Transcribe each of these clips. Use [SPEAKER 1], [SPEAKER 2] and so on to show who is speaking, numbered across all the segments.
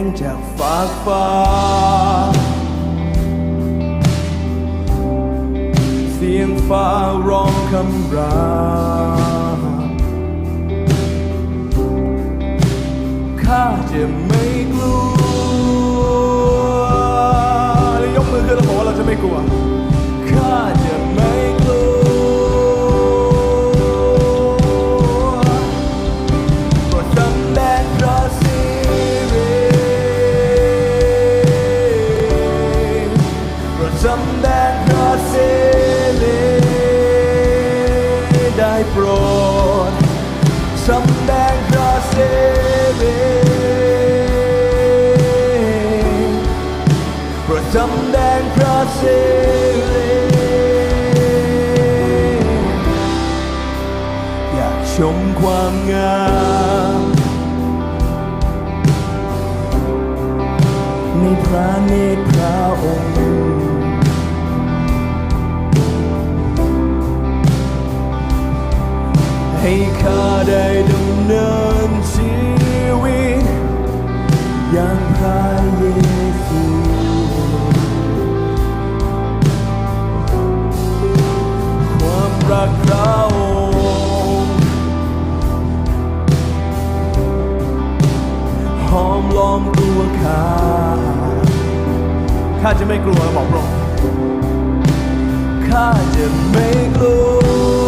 [SPEAKER 1] งจากฟากฟ้า เสียงฟ้าร้องคำราข้าจะไม่กลัว ยกมือขึ้นแล้วบอกว่าเราจะไม่กลัว รดสำแดงพระสิริโปรดสำแดงพระสิริอยากชมความงามในพระเนตรพระองค์ ข้าได้ดำเนินชีวิตอย่างพระเยซูความรักพระองค์หอมล้อมตัวข้าข้าจะไม่กลัวบอกพระองค์ข้าจะไม่กลัว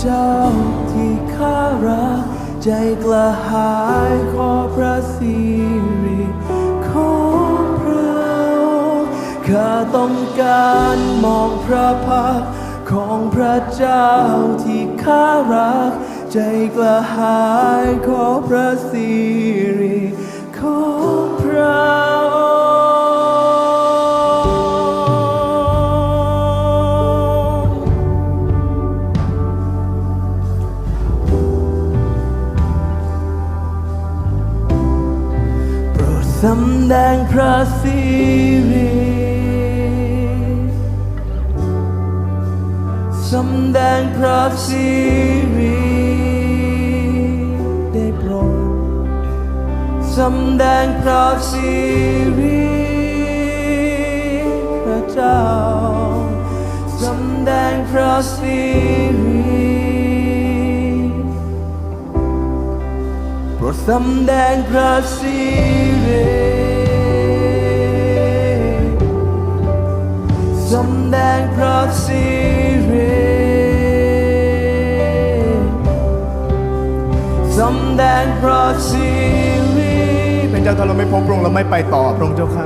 [SPEAKER 1] เจ้าที่ข้ารัก ใจกระหายขอพระสิริของพระองค์ข้าต้องการมองพระพักของพระเจ้าที่ข้ารัก ใจกระหายขอพระสิริของพระ สำแดงพระสิริสำแดงพระสิริได้โปรดสำแดงพระสิริพระเจ้าสำแดงพระสิริ ดสำแดงพระสิริสำแดงพระสิริสำแดงพระสิริเป็นเจ้าถ้าเราไม่พบพระองค์เราไม่ไปต่อพระองค์เจ้าค่ะ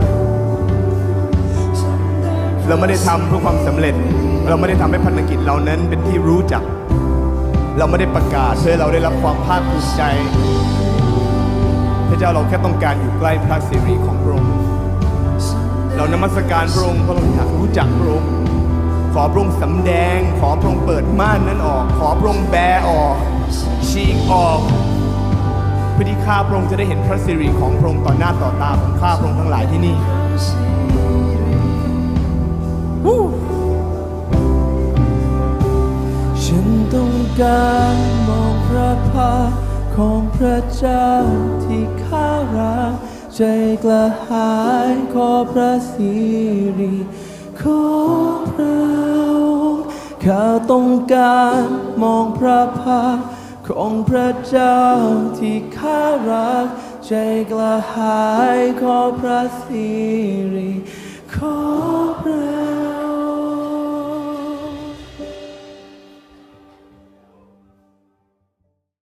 [SPEAKER 1] เราไม่ได้ทำเพื่อความสำเร็จ เราไม่ได้ทำให้ภารกิจเรานั้นเป็นที่รู้จัก เราไม่ได้ประกาศเพื่อเราได้รับความภาคภูมิใจ ระเจ้าเราแค่ต้องการอยู่ใกล้พระสิริของพระองค์เรานมัสการพระองค์เพราะเราอยากรู้จักพระองค์ขอพระองค์สำแดง ขอพระองค์เปิดม่านนั้นออก ขอพระองค์แบออกฉีกออกเพื่อที่ข้าพระองค์จะได้เห็นพระสิริของพระองค์ต่อหน้าต่อตาของข้าพระองค์ทั้งหลายที่นี่ ของพระเจ้าที่ข้ารักใจกระหายขอพระสิริของพระองค์ข้าต้องการมองพระพักของพระเจ้าที่ข้ารักใจกระหายขอพระสิริของพระ